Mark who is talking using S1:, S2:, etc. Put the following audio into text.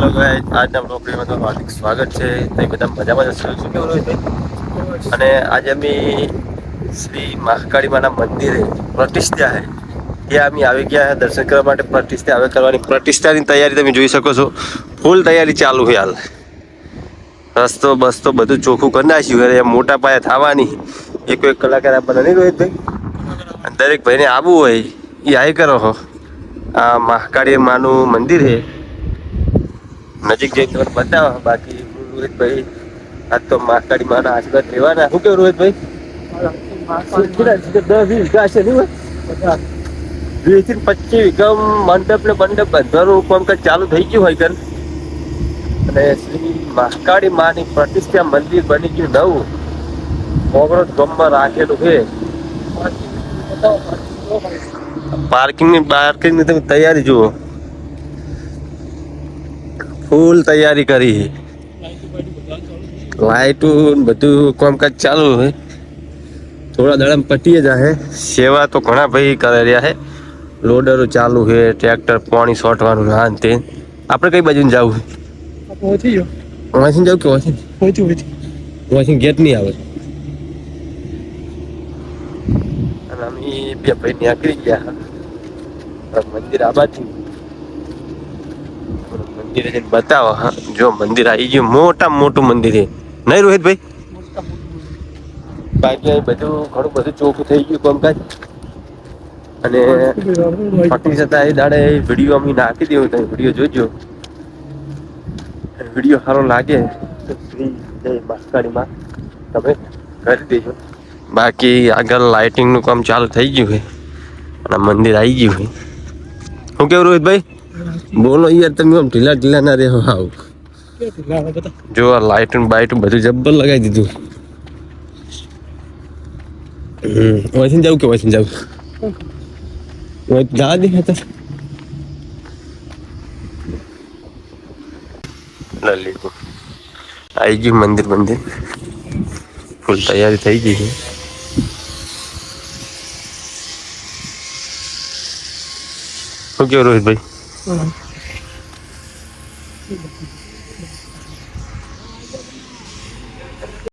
S1: Hello guys આજના બ્લોગમાં તમારું હાર્દિક સ્વાગત છે. તમે બધા મજામાં જ હશો? શું કેવું રોહિતભાઈ અને આજે અમે શ્રી મહાકાળી માના મંદિરે પ્રતિષ્ઠા છે ત્યાં અમે આવી ગયા દર્શન કરવા માટે. પ્રતિષ્ઠા હવે કરવાની પ્રતિષ્ઠાની તૈયારી તમે જોઈ શકો છો. ફૂલ તૈયારી ચાલુ છે હાલ. રસ્તો બસ્તો બધું ચોખ્ખું કરી નાખ્યું એટલે મોટા પાયે થવાની. એક એક કલાકાર આપણને નહીં રોહિતભાઈ અને દરેક ભાઈને આવવું હોય. એ આવી કરો હો. આ મહાકાળી માનું મંદિર છે નજીક જઈને તમને બતાવો બાકી રોહિતભાઈ આજ તો મહાકાળી માના આશીર્વાદ લેવાના શું કેવું રોહિતભાઈ? દસ વીઘા હશે નહીં વીસથી પચીસ વીઘા મંડપ ને મંડપ બંધવાનું કામકાજ ચાલુ થઈ ગયું હોય કર અને શ્રી મહાકાળી માની પ્રતિષ્ઠા મંદિર બની ગયું નવું. ઓગણો ગમમાં રાખેલું છે. પાર્કિંગની પાર્કિંગની તમે તૈયારી જુઓ. ફૂલ તૈયારી કરી લાઈટું ને બધું કામકાજ ચાલુ હોય થોડા દાડા પટીએ જાય સેવા તો ઘણા ભાઈ કરે રહ્યા છે. લોડરો ચાલુ છે ટ્રેક્ટર પાણી સોટવાનું આ તે આપણે કઈ બાજુ જવું વાંચીને જવું કે
S2: પહોંચ્યું પહોંચ્યું
S1: વાંચીને ગેટ નહીં આવે અને અમે બે ભાઈ નીકળી ગયા. મંદિર આ બાજુ મંદિરે છે બતાવો હા. જો મંદિર આવી ગયું મોટા મોટું મંદિર છે. નહીં રોહિતભાઈ? બાકી બધું ઘણું બધું ચોખ્ખું થઈ ગયું કામકાજ. અને પટી જતા એ દાડે વીડિયો અમે નાખી દેવું તમે વીડિયો જોજો. વીડિયો સારો લાગે તો શ્રી જય તમે કરી દેજો. બાકી આગળ લાઇટિંગનું કામ ચાલુ થઈ ગયું છે. અને મંદિર આવી ગયું છે. શું કેવું રોહિતભાઈ? બોલો યાર, તમે આમ ઢીલા ઢીલા ના રહેવો આવ જો આ લાઇટ બાઇટ બધું જબ્બર લગાવી દીધું. હમ વૈસન જવું કે વૈસન જવું જવા દે હતા લલી આવી ગયું મંદિર મંદિર. ફૂલ તૈયારી થઈ ગઈ છે. શું કેવું રોહિતભાઈ? 嗯，